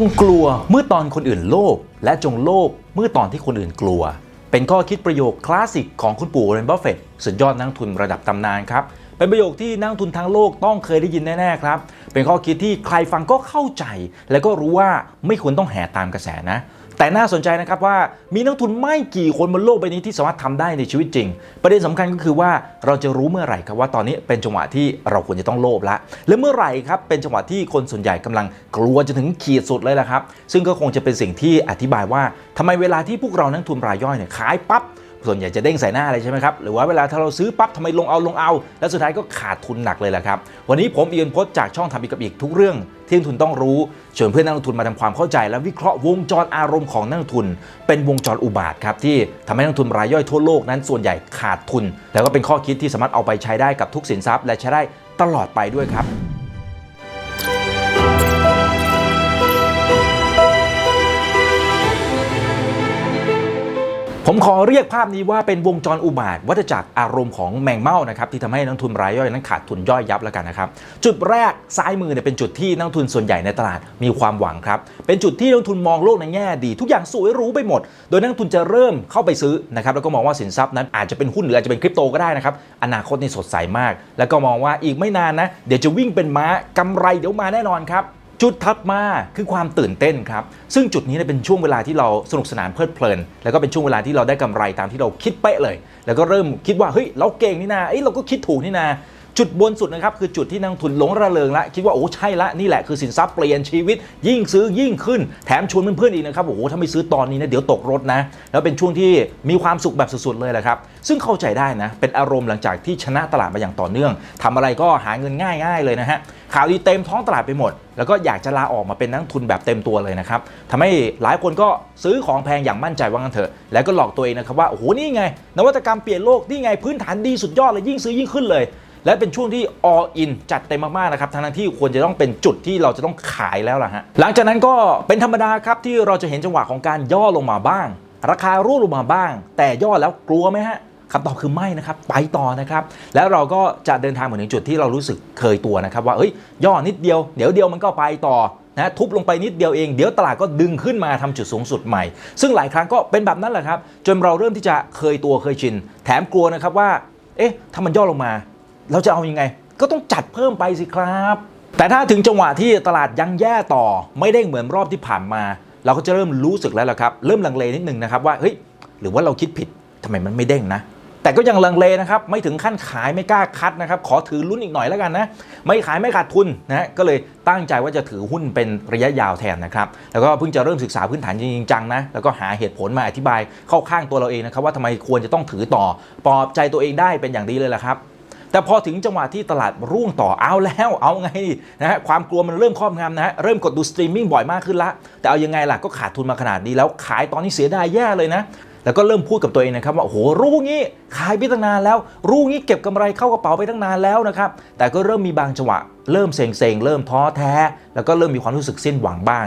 งกลัวเมื่อตอนคนอื่นโลภและจงโลภเมื่อตอนที่คนอื่นกลัว เป็นข้อคิดประโยคคลาสสิกของคุณปู่อเรนบัฟเฟตต์สุดยอดนักทุนระดับตำนานครับ เป็นประโยคที่นักทุนทั้งโลกต้องเคยได้ยินแน่ ๆ ครับ เป็นข้อคิดที่ใครฟังก็เข้าใจ และก็รู้ว่าไม่ควรต้องแห่ตามกระแสนะ แต่น่าสนใจนะครับว่ามีนักทุนไม่กี่คนบนโลกใบนี้ที่สามารถทำได้ในชีวิตจริง ประเด็นสำคัญก็คือว่าเราจะรู้เมื่อไหร่ครับว่าตอนนี้เป็นจังหวะที่เราควรจะต้องโลภละ และเมื่อไหร่ครับเป็นจังหวะที่คนส่วนใหญ่กำลังกลัวจะถึงขีดสุดเลยละครับ ซึ่งก็คงจะเป็นสิ่งที่อธิบายว่าทำไมเวลาที่พวกเรานักทุนรายย่อยเนี่ยขายปั๊บ ส่วนใหญ่จะเด้งใส่หน้าเลยใช่ไหมครับ หรือว่าเวลาถ้าเราซื้อปั๊บทำไมลงเอาลงเอา แล้วสุดท้ายก็ขาดทุนหนักเลยแหละครับ วันนี้ผมอียนพจน์จากช่องทำอีกกับอีกทุกเรื่องที่นักทุนต้องรู้ชวนเพื่อนนักลงทุนมาทำความเข้าใจ และวิเคราะห์วงจรอารมณ์ของนักลงทุน เป็นวงจรอุบาทครับที่ทำให้นักลงทุนรายย่อยทั่วโลกนั้นส่วนใหญ่ขาดทุน แล้วก็เป็นข้อคิดที่สามารถเอาไปใช้ได้กับทุกสินทรัพย์ และใช้ได้ตลอดไปด้วยครับ ผมขอเรียกภาพนี้ว่าเป็นวงจรอุบาทวัฏจักรอารมณ์ของแมงเม่านะครับที่ทำให้นักทุนรายย่อยนั้นขาดทุนย่อยยับแล้วกันนะครับจุดแรกซ้ายมือเนี่ยเป็นจุดที่นักทุนส่วนใหญ่ในตลาดมีความหวังครับเป็นจุดที่นักทุนมองโลกในแง่ดี ทุกอย่างสวยรู้ไปหมด โดยนักทุนจะเริ่มเข้าไปซื้อนะครับแล้วก็มองว่าสินทรัพย์นั้นอาจจะเป็นหุ้นหรืออาจจะเป็นคริปโตก็ได้นะครับอนาคตนี่สดใสมาก แล้วก็มองว่าอีกไม่นานนะเดี๋ยวจะวิ่งเป็นม้ากำไรเดี๋ยวมาแน่นอนครับ จุดถัดมาคือความตื่นเต้นครับ ซึ่งจุดนี้เป็นช่วงเวลาที่เราสนุกสนานเพลิดเพลิน แล้วก็เป็นช่วงเวลาที่เราได้กำไรตามที่เราคิดเป๊ะเลย แล้วก็เริ่มคิดว่าเฮ้ยเราเก่งนี่นาเอ้ยเราก็คิดถูกนี่นา จุดบนสุดนะครับคือจุดที่นักทุนหลงระเริงละคิดว่าโอ้ใช่ละนี่แหละคือสินทรัพย์เปลี่ยนชีวิต ยิ่งซื้อยิ่งขึ้นแถมชวนเพื่อนๆอีกนะครับโอ้โหถ้าไม่ซื้อตอนนี้นะเดี๋ยวตกรถนะ แล้วเป็นช่วงที่มีความสุขแบบสุดๆเลยแหละครับ ซึ่งเข้าใจได้นะ เป็นอารมณ์หลังจากที่ชนะตลาดมาอย่างต่อเนื่องทำอะไรก็หาเงินง่าย ๆ เลยนะฮะข่าวดีเต็มท้องตลาดไปหมด แล้วก็อยากจะลาออกมาเป็นนักทุนแบบเต็มตัวเลยนะครับทำให้หลายคนก็ซื้อของแพงอย่างมั่นใจว่างั้นเถอะ แล้วก็หลอกตัวเองนะครับว่าโอ้โหนี่ไง นวัตกรรมเปลี่ยนโลกนี่ไงพื้นฐานดีสุดยอดเลยยิ่งซื้อยิ่งขึ้นเลย และเป็นช่วงที่ all in จัดเต็มมากๆนะครับทั้งที่ควรจะต้องเป็นจุดที่เราจะต้องขายแล้วล่ะฮะหลังจากนั้นก็เป็นธรรมดาครับที่เราจะเห็นจังหวะของการย่อลงมาบ้าง ราคาร่วงลงมาบ้าง แต่ย่อแล้วกลัวไหมฮะคำตอบคือไม่นะครับ ไปต่อนะครับ แล้วเราก็จะเดินทางเหมือนถึงจุดที่เรารู้สึกเคยตัวนะครับ ว่าเอ้ยย่อนิดเดียว เดี๋ยวเดียวมันก็ไปต่อนะทุบลงไปนิดเดียวเอง เดี๋ยวตลาดก็ดึงขึ้นมาทำจุดสูงสุดใหม่ ซึ่งหลายครั้งก็เป็นแบบนั้นแหละครับ จนเราเริ่มที่จะเคยตัวเคยชิน แถมกลัวนะครับว่า เอ๊ะถ้ามันย่อลงมา เราจะเอายังไง ก็ต้องจัดเพิ่มไปสิครับ แต่ถ้าถึงจังหวะที่ตลาดยังแย่ต่อ ไม่ได้เหมือนรอบที่ผ่านมา เราก็จะเริ่มรู้สึกแล้วล่ะครับ เริ่มลังเลนิดนึงนะครับว่าเฮ้ยหรือว่าเราคิดผิดทำไมมันไม่เด้งนะ แต่ก็ยังลังเลนะครับ ไม่ถึงขั้นขายไม่กล้าคัดนะครับ ขอถือลุ้นอีกหน่อยแล้วกันนะ ไม่ขายไม่ขาดทุนนะก็เลยตั้งใจว่าจะถือหุ้นเป็นระยะยาวแทนนะครับ แล้วก็เพิ่งจะเริ่มศึกษาพื้นฐานจริงจังนะ แล้วก็หาเหตุผลมาอธิบายเข้าข้างตัวเราเองนะครับว่าทำไมควรจะต้องถือต่อปลอบใจตัวเองได้เป็นอย่างดีเลยละครับ แต่พอถึงจังหวะที่ตลาดร่วงต่อเอาแล้วเอาไงนะฮะความกลัวมันเริ่มครอบงำนะฮะเริ่มกดดูสตรีมมิ่งบ่อยมากขึ้นละแต่เอายังไงล่ะก็ขาดทุนมาขนาดนี้แล้วขายตอนนี้เสียดายแย่เลยนะแล้วก็เริ่มพูดกับตัวเองนะครับว่าโอ้โหรู้งี้ขายไปตั้งนานแล้ว รู้งี้เก็บกำไรเข้ากระเป๋าไปตั้งนานแล้วนะครับแต่ก็เริ่มมีบางจังหวะ เริ่มเซ็งเซงเริ่มท้อแท้ แล้วก็เริ่มมีความรู้สึกสิ้นหวังบ้าง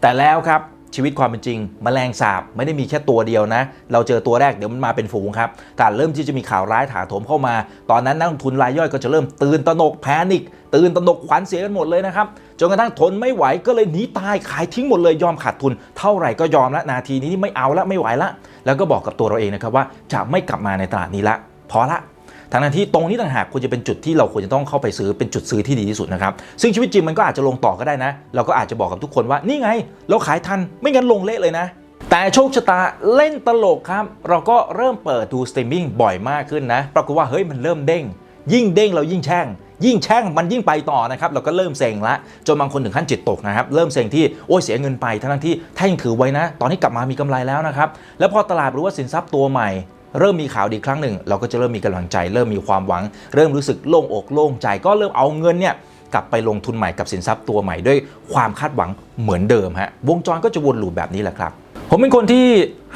แต่แล้วครับ ชีวิตความเป็นจริงแมลงสาบไม่ได้มีแค่ตัวเดียวนะ เราเจอตัวแรกเดี๋ยวมันมาเป็นฝูงครับแต่เริ่มที่จะมีข่าวร้ายถาโถมเข้ามา ตอนนั้นนักลงทุนรายย่อยก็จะเริ่มตื่นตระหนกแพนิคตื่นตระหนกขวัญเสียกันหมดเลยนะครับจนกระทั่งทนไม่ไหวก็เลยหนีตายขายทิ้งหมดเลยยอมขาดทุน เท่าไหร่ก็ยอมละนาทีนี้ไม่เอาละไม่ไหวละ แล้วก็บอกกับตัวเราเองนะครับว่าจะไม่กลับมาในตลาดนี้ละพอละ ทั้งนั้นที่ตรงนี้ต่างหากควรจะเป็นจุดที่เราควรจะต้องเข้าไปซื้อเป็นจุดซื้อที่ดีที่สุดนะครับซึ่งชีวิตจริงมันก็อาจจะลงต่อก็ได้นะ เราก็อาจจะบอกกับทุกคนว่านี่ไง เราขายทันไม่งั้นลงเละเลยนะแต่โชคชะตาเล่นตลกครับ เราก็เริ่มเปิดดูสตรีมมิ่งบ่อยมากขึ้นนะ ปรากฏว่าเฮ้ยมันเริ่มเด้ง ยิ่งเด้งเรายิ่งแช่ง ยิ่งแช่งมันยิ่งไปต่อนะครับ เราก็เริ่มเซ็งละจนบางคนถึงขั้นจิตตกนะครับ เริ่มเซ็งที่โอ้ยเสียเงินไปทั้งที่ถ้ายังถือไว้นะ ตอนนี้กลับมามีกำไรแล้วนะครับ แล้วพอตลาดรู้ว่าสินทรัพย์ตัวใหม่ เริ่มมีข่าวดีครั้งหนึ่ง เราก็จะเริ่มมีกำลังใจ เริ่มมีความหวัง เริ่มรู้สึกโล่งอกโล่งใจ ก็เริ่มเอาเงินเนี่ยกลับไปลงทุนใหม่กับสินทรัพย์ตัวใหม่ด้วยความคาดหวังเหมือนเดิมฮะวงจรก็จะวนลูปแบบนี้แหละครับ ผมเป็นคนที่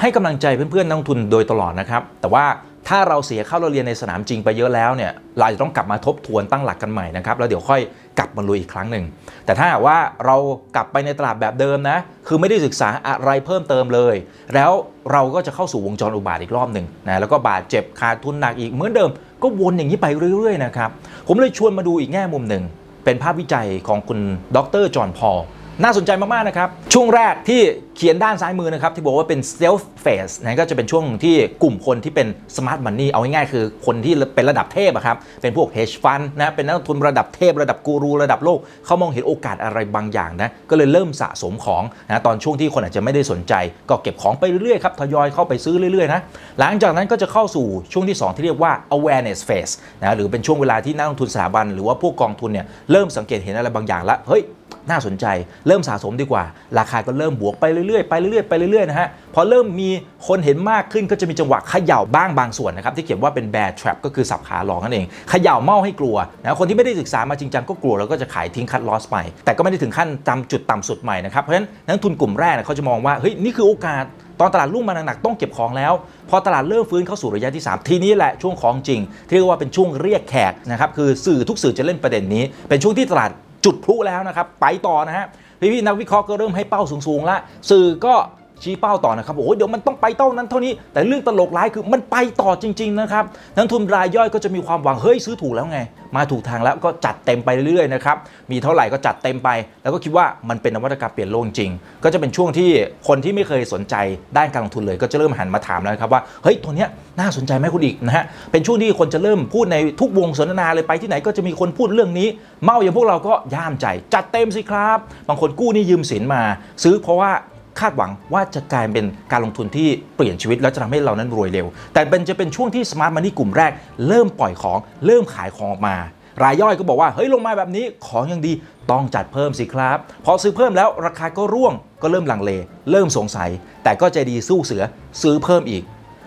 ให้กำลังใจเพื่อนๆนักลงทุนโดยตลอดนะครับแต่ว่าถ้าเราเสียเข้าเราเรียนในสนามจริงไปเยอะแล้วเนี่ยเราจะต้องกลับมาทบทวนตั้งหลักกันใหม่นะครับแล้วเดี๋ยวค่อยกลับมาลุยอีกครั้งหนึ่ง แต่ถ้าว่าเรากลับไปในตลาดแบบเดิมนะ คือไม่ได้ศึกษาอะไรเพิ่มเติมเลย แล้วเราก็จะเข้าสู่วงจรอุบาทอีกรอบหนึ่งนะแล้วก็บาดเจ็บขาดทุนหนักอีกเหมือนเดิม ก็วนอย่างนี้ไปเรื่อยๆนะครับผมเลยชวนมาดูอีกแง่มุมหนึ่ง เป็นภาพวิจัยของคุณดรจอห์นพอลน่าสนใจมากๆนะครับช่วงแรกที่ ขียนด้านซ้ายมือนะครับที่บอกว่าเป็น stealth phase นะก็จะเป็นช่วงที่กลุ่มคนที่เป็น smart money เอาง่ายๆคือคนที่เป็นระดับเทพครับเป็นพวก hedge fund นะเป็นนักลงทุนระดับเทพระดับกูรูระดับโลกเขามองเห็นโอกาสอะไรบางอย่างนะก็เลยเริ่มสะสมของนะตอนช่วงที่คนอาจจะไม่ได้สนใจ ก็เก็บของไปเรื่อยๆครับทยอยเข้าไปซื้อเรื่อยๆนะหลังจากนั้นก็จะเข้าสู่ช่วงที่สองที่เรียกว่า awareness phase นะหรือเป็นช่วงเวลาที่นักลงทุนสถาบันหรือว่าพวกกองทุนเนี่ยเริ่มสังเกตเห็นอะไรบางอย่างแล้วเฮ้ยน่าสนใจ เริ่มสะสมดีกว่า ราคาก็เริ่มบวกไปเรื่อยๆไปเรื่อยๆไปเรื่อยๆนะฮะพอเริ่มมีคนเห็นมากขึ้นก็จะมีจังหวะเขย่าบ้างบางส่วนนะครับที่เขียนว่าเป็น bear trap ก็คือสับขาหลอกนั่นเองเขย่าเมาให้กลัวนะคนที่ไม่ได้ศึกษามาจริงจังก็กลัวแล้วก็จะขายทิ้งคัดลอสไป แต่ก็ไม่ได้ถึงขั้นจำจุดต่ำสุดใหม่นะครับเพราะฉะนั้นนักทุนกลุ่มแรกเนี่ยเขาจะมองว่าเฮ้ยนี่คือโอกาสตอนตลาดรุ่งมาหนักๆต้องเก็บของแล้ว พอตลาดเริ่มฟื้นเข้าสู่ระยะที่ 3 ทีนี้แหละช่วงของจริงที่เรียกว่าเป็นช่วงเรียกแขกนะครับคือสื่อทุกสื่อจะเล่นประเด็นนี้ เป็นช่วงที่ตลาดจุดพลุแล้วนะครับไปต่อนะฮะ พี่ๆนักวิเคราะห์ก็เริ่มให้เป้าสูงๆแล้วสื่อก็ ชี้เป้าต่อนะครับโอ้เดี๋ยวมันต้องไปเท่านั้นเท่านี้ แต่เรื่องตลกร้ายคือมันไปต่อจริง ๆ นะครับนักลงทุนรายย่อยก็จะมีความหวังเฮ้ยซื้อถูกแล้วไง มาถูกทางแล้วก็จัดเต็มไปเรื่อยๆนะครับมีเท่าไหร่ก็จัดเต็มไป แล้วก็คิดว่ามันเป็นนวัตกรรมเปลี่ยนโลกจริง ก็จะเป็นช่วงที่คนที่ไม่เคยสนใจด้านการลงทุนเลย ก็จะเริ่มหันมาถามแล้วครับว่าเฮ้ยตัวเนี้ยน่าสนใจไหมคุณอีกนะฮะเป็นช่วงที่คนจะเริ่มพูดในทุกวงสนทนาเลยไปที่ไหนก็จะมีคนพูดเรื่องนี้ เมาอย่างพวกเราก็ย่ามใจ จัดเต็มสิครับ บางคนกู้นี่ยืมสินมา ซื้อเพราะว่า คาดหวังว่าจะกลายเป็นการลงทุนที่เปลี่ยนชีวิต แล้วจะทำให้เรานั้นรวยเร็ว แต่เป็นจะเป็นช่วงที่สมาร์ทมันนี่กลุ่มแรก เริ่มปล่อยของเริ่มขายของออกมา รายย่อยก็บอกว่าเฮ้ยลงมาแบบนี้ของยังดีต้องจัดเพิ่มสิครับ พอซื้อเพิ่มแล้วราคาก็ร่วงก็เริ่มลังเล เริ่มสงสัย แต่ก็ใจดีสู้เสือซื้อเพิ่มอีก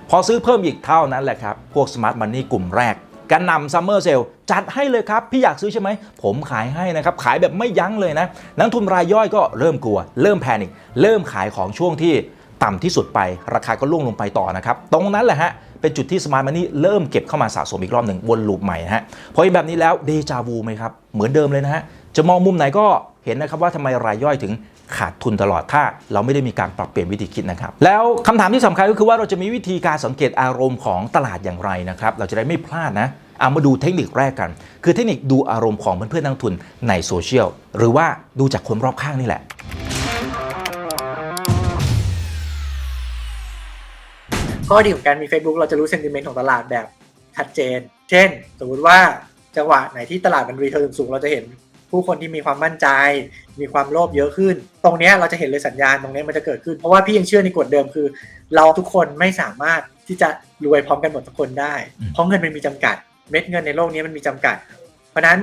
พอซื้อเพิ่มอีกเท่านั้นแหละครับพวกสมาร์ทมันนี่กลุ่มแรก กันนำซัมเมอร์เซลจัดให้เลยครับ พี่อยากซื้อใช่ไหม ผมขายให้นะครับ ขายแบบไม่ยั้งเลยนะนักทุนรายย่อยก็เริ่มกลัว เริ่มแพนิคเริ่มขายของช่วงที่ต่ำที่สุดไป ราคาก็ล่วงลงไปต่อนะครับ ตรงนั้นแหละฮะเป็นจุดที่สมาร์ทมันนี่เริ่มเก็บเข้ามาสะสมอีกรอบหนึ่งวนลูปใหม่ฮะพอเห็นแบบนี้แล้วเดจาวูไหมครับเหมือนเดิมเลยนะฮะจะมองมุมไหนก็เห็นนะครับว่าทำไมรายย่อยถึง ขาดทุนตลอดถ้าเราไม่ได้มีการปรับเปลี่ยนวิธีคิดนะครับ แล้วคำถามที่สำคัญก็คือว่าเราจะมีวิธีการสังเกตอารมณ์ของตลาดอย่างไรนะครับ เราจะได้ไม่พลาดนะเอามาดูเทคนิคแรกกัน คือเทคนิคดูอารมณ์ของเพื่อนๆนักทุนในโซเชียลหรือว่าดูจากคนรอบข้างนี่แหละข้อดีของการมี Facebook เราจะรู้เซนติเมนต์ของตลาดแบบชัดเจน เช่น สมมติว่าจังหวะไหนที่ตลาดมันรีเทิร์นสูงเราจะเห็น ผู้คนที่มีความมั่นใจ มีความโลภเยอะขึ้น ตรงเนี้ยเราจะเห็นเลยสัญญาณตรงเนี้ยมันจะเกิดขึ้น เพราะว่าพี่ยังเชื่อในกฎเดิมคือ เราทุกคนไม่สามารถที่จะรวยพร้อมกันหมดทุกคนได้อืมเพราะเงินมันมีจำกัด เม็ดเงินในโลกนี้มันมีจำกัด เพราะฉะนั้น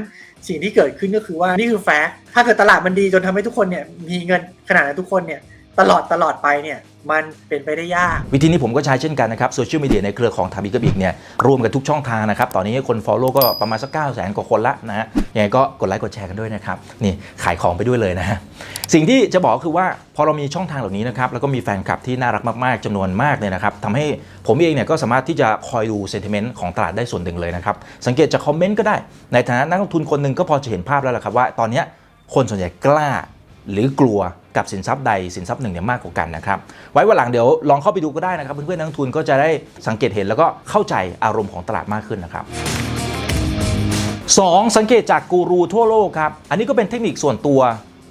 สิ่งที่เกิดขึ้นก็คือว่านี่คือแฟกต์ถ้าเกิดตลาดมันดีจนทำให้ทุกคนเนี่ยมีเงินขนาดนั้นทุกคนเนี่ย ตลอดตลอดไปเนี่ยมันเป็นไปได้ยาก วิธีนี้ผมก็ใช้เช่นกันนะครับโซเชียลมีเดียในเครือของทาบิกบิกเนี่ยรวมกันทุกช่องทางนะครับ ตอนนี้คน Follow ก็ประมาณสัก 9 0 0 0 0 0กว่าคนละนะฮะยังไงก็กดไลค์กดแชร์กันด้วยนะครับ นี่ขายของไปด้วยเลยนะฮะสิ่งที่จะบอกคือว่าพอเรามีช่องทางเหล่านี้นะครับ แล้วก็มีแฟนคลับที่น่ารักมากๆจำนวนมากเนี่ยนะครับทำให้ผมเองเนี่ยก็สามารถที่จะคอยดูเซนติเมนต์ของตลาดได้ส่วนหนึ่งเลยนะครับสังเกตจากคอมเมนต์ก็ได้ในฐานะนักลงทุนคนหนึ่งก็พอจะเห็นภาพแล้วล่ะครับว่าตอนนี้คนส่วนใหญ่กล้าหรือกลัว กับสินทรัพย์ใดสินทรัพย์หนึ่งเนี่ยมากกว่ากันนะครับ ไว้วันหลังเดี๋ยวลองเข้าไปดูก็ได้นะครับ เพื่อนๆนักทุนก็จะได้สังเกตเห็นแล้วก็เข้าใจอารมณ์ของตลาดมากขึ้นนะครับ 2. สังเกตจากกูรูทั่วโลกครับ อันนี้ก็เป็นเทคนิคส่วนตัว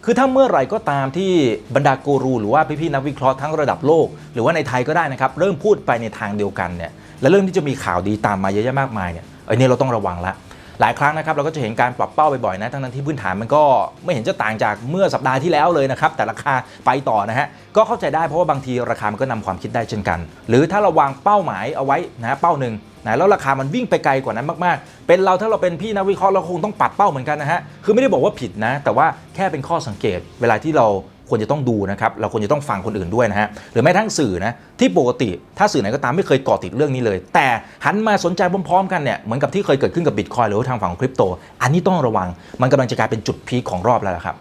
คือถ้าเมื่อไหร่ก็ตามที่บรรดากูรูหรือว่าพี่ๆนักวิเคราะห์ทั้งระดับโลก หรือว่าในไทยก็ได้นะครับเริ่มพูดไปในทางเดียวกันเนี่ยและเริ่มที่จะมีข่าวดีตามมาเยอะแยะมากมายเนี่ยไอ้นี่เราต้องระวังละ หลายครั้งนะครับเราก็จะเห็นการปรับเป้าบ่อยๆนะทั้งนั้นที่พื้นฐานมันก็ไม่เห็นจะต่างจากเมื่อสัปดาห์ที่แล้วเลยนะครับแต่ราคาไปต่อนะฮะก็เข้าใจได้เพราะว่าบางทีราคามันก็นำความคิดได้เช่นกัน หรือถ้าเราวางเป้าหมายเอาไว้นะเป้าหนึ่งนะแล้วราคามันวิ่งไปไกลกว่านั้นมากๆ เป็นเราถ้าเราเป็นพี่นักวิเคราะห์เราคงต้องปรับเป้าเหมือนกันนะฮะคือไม่ได้บอกว่าผิดนะ แต่ว่าแค่เป็นข้อสังเกตเวลาที่เรา ควรจะต้องดูนะครับเราควรจะต้องฟังคนอื่นด้วยนะฮะหรือแม้ทั้งสื่อนะที่ปกติถ้าสื่อไหนก็ตามไม่เคยเกาะติดเรื่องนี้เลย แต่หันมาสนใจพร้อมๆ กันเนี่ยเหมือนกับที่เคยเกิดขึ้นกับบิตคอยหรือทางฝั่งของคริปโต อันนี้ต้องระวัง มันกำลังจะกลายเป็นจุดพีคของรอบแล้วครับ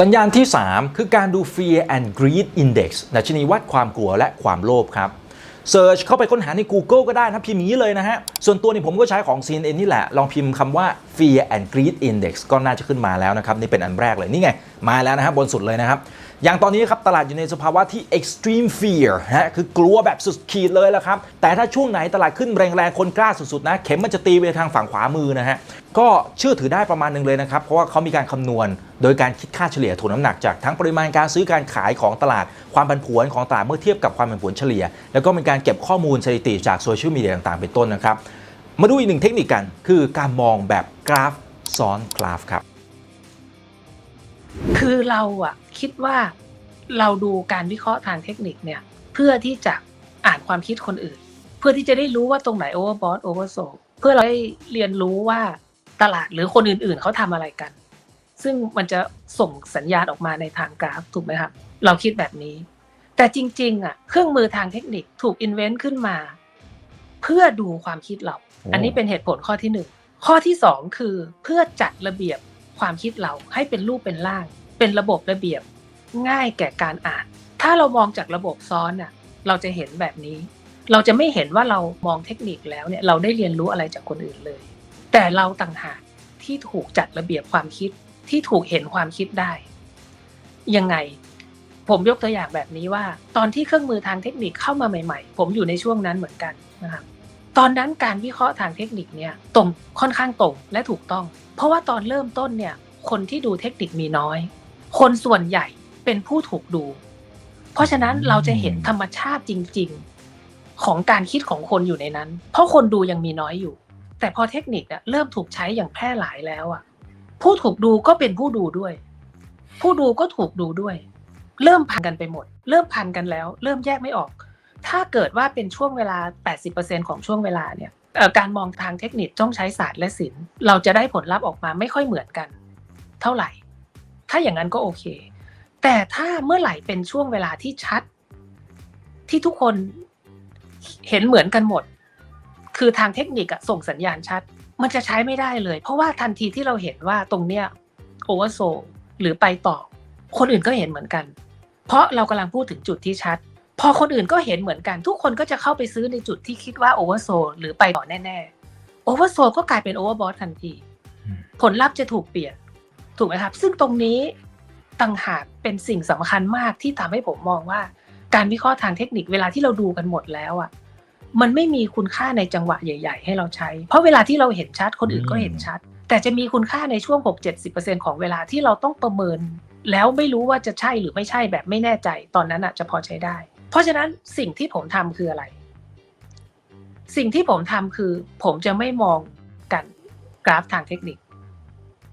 สัญญาณที่ 3 คือการดู Fear and Greed Index ดัชนีวัดความกลัวและความโลภครับ เซิร์ชเข้าไปค้นหาใน Google ก็ได้นะพิมพ์อย่างนี้เลยนะฮะ ส่วนตัวนี่ผมก็ใช้ของ CNN นี่แหละ ลองพิมพ์คำว่า Fear and Greed Index ก็น่าจะขึ้นมาแล้วนะครับ นี่เป็นอันแรกเลยนี่ไง มาแล้วนะครับบนสุดเลยนะครับ อย่างตอนนี้ครับตลาดอยู่ในสภาวะที่ extreme fear นะฮะคือกลัวแบบสุดขีดเลยละครับ แต่ถ้าช่วงไหนตลาดขึ้นแรงๆ คนกล้าสุดๆนะ เข็มมันจะตีไปทางฝั่งขวามือนะฮะ ก็เชื่อถือได้ประมาณหนึงเลยนะครับ เพราะว่าเขามีการคำนวณโดยการคิดค่าเฉลี่ยถ่วงน้ำหนักจากทั้งปริมาณการซื้อการขายของตลาด ความผันผวนของตลาดเมื่อเทียบกับความผันผวนเฉลี่ย แล้วก็มีการเก็บข้อมูลสถิติจากโซเชียลมีเดียต่างๆ เป็นต้นนะครับ มาดูอีกหนึ่งเทคนิคกันคือการมองแบบกราฟซ้อนกราฟครับ คือเราอะคิดว่าเราดูการวิเคราะห์ทางเทคนิคเนี่ย เพื่อที่จะอ่านความคิดคนอื่น เพื่อที่จะได้รู้ว่าตรงไหนโอเวอร์บอทโอเวอร์โซเพื่อเราได้เรียนรู้ว่าตลาดหรือคนอื่น ๆเขาทำอะไรกัน ซึ่งมันจะส่งสัญญาณออกมาในทางกราฟถูกไหมครับเราคิดแบบนี้ แต่จริง ๆอะเครื่องมือทางเทคนิคถูกอินเวนต์ขึ้นมา เพื่อดูความคิดเรา อันนี้เป็นเหตุผลข้อที่หนึ่งข้อที่สองคือเพื่อจัดระเบียบ ความคิดเราให้เป็นรูปเป็นร่าง เป็นระบบระเบียบ ง่ายแก่การอ่าน ถ้าเรามองจากระบบซ้อนน่ะเราจะเห็นแบบนี้ เราจะไม่เห็นว่าเรามองเทคนิคแล้วเนี่ยเราได้เรียนรู้อะไรจากคนอื่นเลย แต่เราต่างหากที่ถูกจัดระเบียบความคิดที่ถูกเห็นความคิดได้ ยังไง ผมยกตัวอย่างแบบนี้ว่า ตอนที่เครื่องมือทางเทคนิคเข้ามาใหม่ ๆ ผมอยู่ในช่วงนั้นเหมือนกันนะครับ ตอนนั้นการวิเคราะห์ทางเทคนิคเนี่ยตรงค่อนข้างตรงและถูกต้อง เพราะว่าตอนเริ่มต้นเนี่ยคนที่ดูเทคนิคมีน้อย คนส่วนใหญ่เป็นผู้ถูกดู เพราะฉะนั้นเราจะเห็นธรรมชาติจริง ๆ ของการคิดของคนอยู่ในนั้น เพราะคนดูยังมีน้อยอยู่ แต่พอเทคนิคอะเริ่มถูกใช้อย่างแพร่หลายแล้วอะผู้ถูกดูก็เป็นผู้ดูด้วย ผู้ดูก็ถูกดูด้วย เริ่มพันกันไปหมด เริ่มพันกันแล้ว เริ่มแยกไม่ออก ถ้าเกิดว่าเป็นช่วงเวลา 80%ของช่วงเวลาเนี่ยการมองทางเทคนิคต้องใช้ศาสตร์และศิลป์เราจะได้ผลลัพธ์ออกมาไม่ค่อยเหมือนกัน เท่าไหร่ ถ้าอย่างนั้นก็โอเค แต่ถ้าเมื่อไหร่เป็นช่วงเวลาที่ชัด ที่ทุกคนเห็นเหมือนกันหมด คือทางเทคนิคอะส่งสัญญาณชัด มันจะใช้ไม่ได้เลย เพราะว่าทันทีที่เราเห็นว่าตรงเนี้ยโอเวอร์โซหรือไปต่อ คนอื่นก็เห็นเหมือนกัน เพราะเรากำลังพูดถึงจุดที่ชัด พอคนอื่นก็เห็นเหมือนกัน ทุกคนก็จะเข้าไปซื้อในจุดที่คิดว่าโอเวอร์โซหรือไปต่อแน่ๆโอเวอร์โซก็กลายเป็นโอเวอร์บอททันทีอืมผลลัพธ์จะถูกเปลี่ยน ถูกไหมครับ ซึ่งตรงนี้ต่างหากเป็นสิ่งสำคัญมากที่ทำให้ผมมองว่า การวิเคราะห์ทางเทคนิคเวลาที่เราดูกันหมดแล้วอะมันไม่มีคุณค่าในจังหวะใหญ่ ๆ ให้เราใช้ เพราะเวลาที่เราเห็นชัดคนอื่นก็เห็นชัด แต่จะมีคุณค่าในช่วง 6-70%ของเวลาที่เราต้องประเมิน แล้วไม่รู้ว่าจะใช่หรือไม่ใช่แบบไม่แน่ใจ ตอนนั้นอะจะพอใช้ได้ เพราะฉะนั้นสิ่งที่ผมทำคืออะไร สิ่งที่ผมทำคือ ผมจะไม่มองกันกราฟทางเทคนิค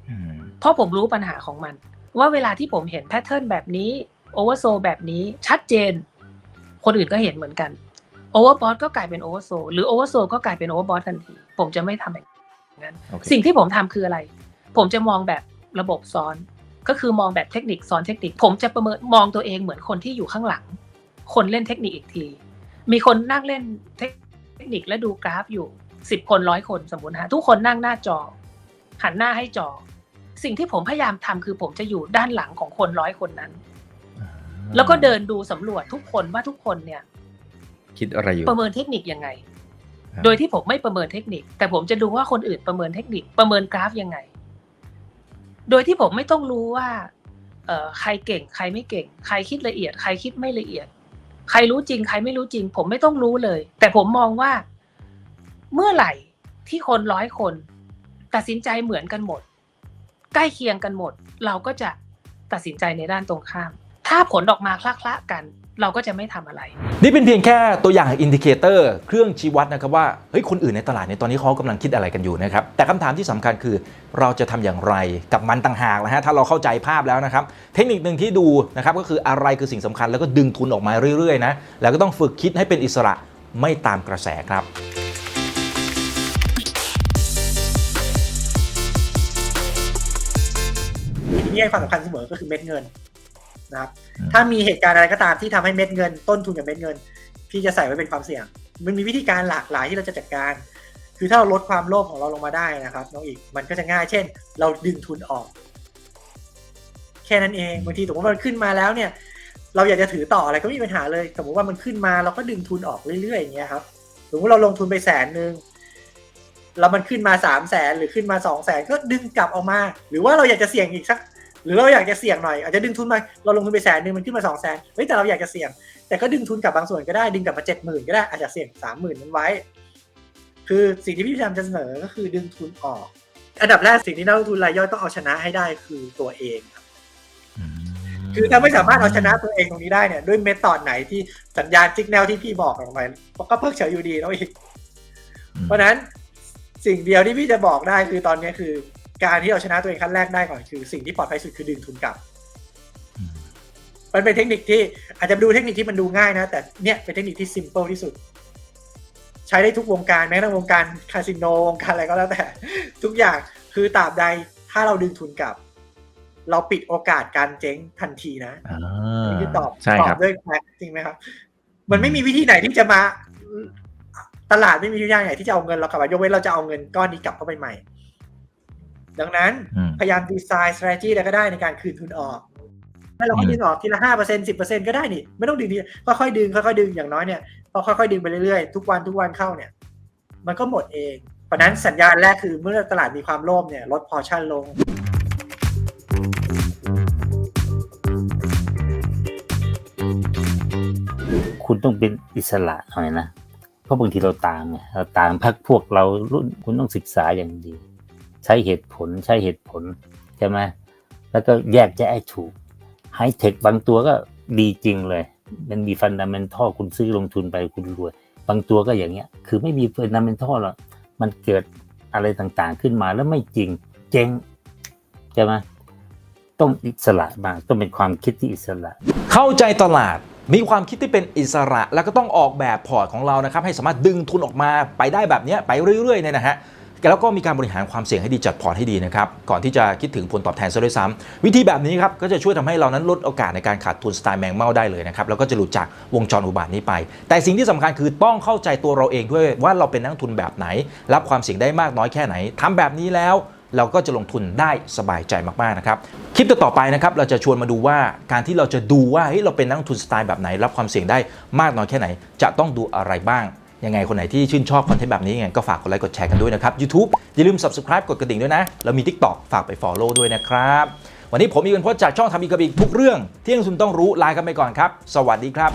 อืมเพราะผมรู้ปัญหาของมัน ว่าเวลาที่ผมเห็นแพทเทิร์นแบบนี้โอเวอร์โซแบบนี้ชัดเจน คนอื่นก็เห็นเหมือนกันโอเวอร์บอทก็กลายเป็นโอเวอร์โซหรือโอเวอร์โซก็กลายเป็นโอเวอร์บอททันที ผมจะไม่ทำแบบนั้นโอเคสิ่งที่ผมทำคืออะไร ผมจะมองแบบระบบซ้อน ก็คือมองแบบเทคนิคซ้อนเทคนิค ผมจะประเมินมองตัวเองเหมือนคนที่อยู่ข้างหลัง คนเล่นเทคนิคอีกที มีคนนั่งเล่นเทคนิคและดูกราฟอยู่สิบคนร้อยคนสมมตินะทุกคนนั่งหน้าจอ หันหน้าให้จอ สิ่งที่ผมพยายามทำคือผมจะอยู่ด้านหลังของคนร้อยคนนั้น แล้วก็เดินดูสำรวจทุกคนว่าทุกคนเนี่ย คิดอะไรอยู่ประเมินเทคนิคยังไงครับโดยที่ผมไม่ประเมินเทคนิค แต่ผมจะดูว่าคนอื่นประเมินเทคนิคประเมินกราฟยังไง โดยที่ผมไม่ต้องรู้ว่าเอ่อใครเก่ง ใครไม่เก่ง ใครคิดละเอียด ใครคิดไม่ละเอียด ใครรู้จริงใครไม่รู้จริง ผมไม่ต้องรู้เลย แต่ผมมองว่าเมื่อไหร่ที่คนร้อยคน ตัดสินใจเหมือนกันหมด ใกล้เคียงกันหมด เราก็จะตัดสินใจในด้านตรงข้าม ถ้าผลออกมาคละๆกัน เราก็จะไม่ทำอะไร นี่เป็นเพียงแค่ตัวอย่างอินดิเคเตอร์เครื่องชี้วัดนะครับว่าเฮ้ยคนอื่นในตลาดในยตอนนี้เขากำลังคิดอะไรกันอยู่นะครับแต่คำถามที่สำคัญคือเราจะทำอย่างไรกับมันต่างหากนะฮะถ้าเราเข้าใจภาพแล้วนะครับ เทคนิคหนึ่งที่ดูนะครับก็คืออะไรคือสิ่งสำคัญแล้วก็ดึงทุนออกมาเรื่อยๆนะแล้วก็ต้องฝึกคิดให้เป็นอิสระไม่ตามกระแสครับทีนี้ให้ความสำคัญเสมอก็คือเม็ดเงิน นะครับอืมถ้ามีเหตุการณ์อะไรก็ตามที่ทำให้เม็ดเงิน ต้นทุนกับเม็ดเงิน พี่จะใส่ไว้เป็นความเสี่ยง มันมีวิธีการหลากหลายที่เราจะจัดการ คือถ้าเราลดความโลภของเราลงมาได้นะครับน้องอีกมันก็จะง่าย เช่น เราดึงทุนออก แค่นั้นเองบางทีสมมติว่ามันขึ้นมาแล้วเนี่ย เราอยากจะถือต่ออะไรก็ไม่มีปัญหาเลย สมมติว่ามันขึ้นมาเราก็ดึงทุนออกเรื่อยๆอย่างเงี้ยครับสมมติเราลงทุนไปแสนหนึ่งแล้วมันขึ้นมาสามแสนหรือขึ้นมาสองแสนก็ดึงกลับออกมา หรือว่าเราอยากจะเสี่ยงอีกสักห รือเราอยากจะเสี่ยงหน่อยอาจจะดึงทุนมาเราลงทุนไปแสนหนึ่งมันขึ้นมาสองแสนเฮ้ยแต่เราอยากจะเสี่ยง แต่ก็ดึงทุนกลับบางส่วนก็ได้ดึงกลับมาเจ็ดหมื่นก็ได้อาจจะเสี่ยงสามหมื่นนั้นไว้ คือสิ่งที่พี่พยายามจะเสนอก็คือดึงทุนออก อันดับแรกสิ่งที่นักลงทุนรายย่อยต้องเอาชนะให้ได้คือตัวเองครับคือถ้าไม่สามารถเอาชนะตัวเองตรงนี้ได้เนี่ยด้วยเมธอดไหนที่สัญญาณจิกแนวที่พี่บอกออกไปก็เพิกเฉยอยู่ดีแล้วอีก เพราะฉะนั้นสิ่งเดียวที่พี่จะบอกได้คือตอนนี้คือ การที่เอาชนะตัวเองขั้นแรกได้ก่อนคือสิ่งที่ปลอดภัยสุดคือดึงทุนกลับอืมมันเป็นเทคนิคที่อาจจะดูเทคนิคที่มันดูง่ายนะ แต่เนี่ยเป็นเทคนิคที่ s ิมเ l e ที่สุด ใช้ได้ทุกวงการแม้กระทั่งวงการคาสิโนวงการอะไรก็แล้วแต่ ทุกอย่างคือตราบใดถ้าเราดึงทุนกลับ เราปิดโอกาสการเจ๊งทันทีนะอ่านี่คือตอบใช่ตอครับบด้วยแฟกต์จริงไหมครับ มันไม่มีวิธีไหนที่จะมาตลาดไม่มีวิธีไหนที่จะเอาเงินเรากลับมายกเว้นเราจะเอาเงินก้อนนี้กลับเข้าไปใหม่ ดังนั้นอืมพยายามดีไซน์ strategy อะไรก็ได้ในการคืนทุนออกให้เราก็อืมดึงออกทีละห้าเปอร์เซ็นสิบเปอร์เซ็นก็ได้นี่ ไม่ต้องดึงทีค่อยๆดึงค่อยๆดึงอย่างน้อยเนี่ยพอค่อยๆดึงไปเรื่อยๆ ทุกวันทุกวันเข้าเนี่ย มันก็หมดเอง เพราะฉะนั้นสัญญาณแรกคือเมื่อตลาดมีความโลภเนี่ยลดพอชั่นลง คุณต้องเป็นอิสระหน่อยนะ เพราะบางทีเราต่างไงเราต่างพักพวกเรารุ่นคุณต้องศึกษาอย่างดี ใช้เหตุผลใช้เหตุผลใช่ไหมแล้วก็แยกแยะให้ถูกไฮเทคบางตัวก็ดีจริงเลย มันมีฟันดัมเมนทัลคุณซื้อลงทุนไปคุณรวย บางตัวก็อย่างเงี้ย คือไม่มีฟันดัมเมนทัลหรอกมันเกิดอะไรต่างๆขึ้นมาแล้วไม่จริงเจ๊งใช่ไหมต้องอิสระบ้างต้องเป็นความคิดที่อิสระ เข้าใจตลาดมีความคิดที่เป็นอิสระ แล้วก็ต้องออกแบบพอร์ตของเรานะครับให้สามารถดึงทุนออกมาไปได้แบบเนี้ยไปเรื่อยๆเนี่ยนะฮะ แล้วก็มีการบริหารความเสี่ยงให้ดีจัดพอร์ตให้ดีนะครับ ก่อนที่จะคิดถึงผลตอบแทนซะด้วยซ้ำวิธีแบบนี้ครับก็จะช่วยทำให้เรานั้นลดโอกาสในการขาดทุนสไตล์แมงเม่าได้เลยนะครับแล้วก็จะหลุดจากวงจรอุบาทนี้ไป แต่สิ่งที่สำคัญคือต้องเข้าใจตัวเราเองด้วยว่าเราเป็นนักทุนแบบไหน รับความเสี่ยงได้มากน้อยแค่ไหนทำแบบนี้แล้วเราก็จะลงทุนได้สบายใจมาก ๆ นะครับ คลิปต่อไปนะครับ เราจะชวนมาดูว่าการที่เราจะดูว่าเฮ้ยเราเป็นนักทุนสไตล์แบบไหน รับความเสี่ยงได้มากน้อยแค่ไหน จะต้องดูอะไรบ้าง ยังไงคนไหนที่ชื่นชอบคอนเทนต์แบบนี้ยังไงก็ฝากกดไลค์กดแชร์กันด้วยนะครับ YouTube อย่าลืม Subscribe กดกระดิ่งด้วยนะ แล้วมี TikTok ฝากไป Follow ด้วยนะครับ วันนี้ผมมีเงินพจน์จากช่องทำอีกกับอีกทุกเรื่องที่นักลงทุนต้องรู้ลากันไปก่อนครับ สวัสดีครับ